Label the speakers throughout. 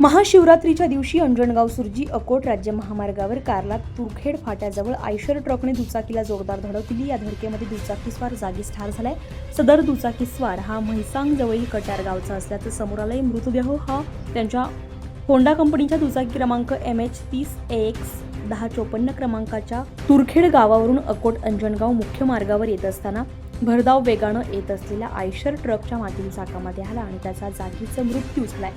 Speaker 1: महाशिवरात्रीच्या दिवशी अंजणगाव सुरजी अकोट राज्य महामार्गावर कारला तुरखेड फाट्याजवळ आयशर ट्रकने दुचाकीला जोरदार धडक दिली. या धडकेमध्ये दुचाकीस्वार जागीच ठार झालाय. सदर दुचाकीस्वार हा म्हैसांग जवळील कट्यार गावचा असल्याचं समोर आलंय मृतदेह. हा त्यांच्या होंडा कंपनीच्या दुचाकी क्रमांक एम एच तीस एक्स दहा चोपन्न क्रमांकाच्या तुरखेड गावावरून अकोट अंजणगाव मुख्य मार्गावर येत असताना भरधाव वेगानं येत असलेल्या आयशर ट्रकच्या मागील चाकामध्ये आला आणि त्याचा जागीच मृत्यू झालाय.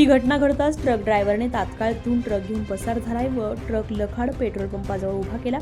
Speaker 1: ही घटना घडताच ट्रक ड्रायव्हरने तात्काळ तिथून ट्रक घेऊन पसार झालाय व ट्रक लखाड पेट्रोल पंपाजवळ उभा केला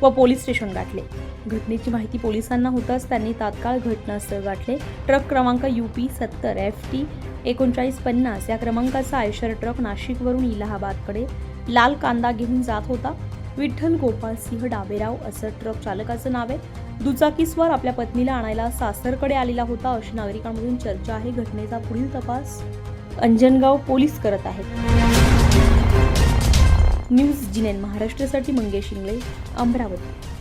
Speaker 1: व पोलीस स्टेशन गाठले. घटनेची माहिती पोलिसांना होताच त्यांनी तात्काळ घटनास्थळ गाठले. ट्रक क्रमांक यू पी सत्तर एफ टी एकोणचाळीस पन्नास या क्रमांकाचा आयशर ट्रक नाशिकवरून इलाहाबादकडे लाल कांदा घेऊन जात होता. विठ्ठल गोपाळ सिंह डाबेराव असं ट्रक चालकाचं नाव आहे. दुचाकीस्वार आपल्या पत्नीला आणायला सासरकडे आलेला होता अशी नागरिकांमधून चर्चा आहे. घटनेचा पुढील तपास अंजनगाव पोलीस करत आहेत. न्यूज जिनेन महाराष्ट्रासाठी मंगेश इंगळे अमरावती.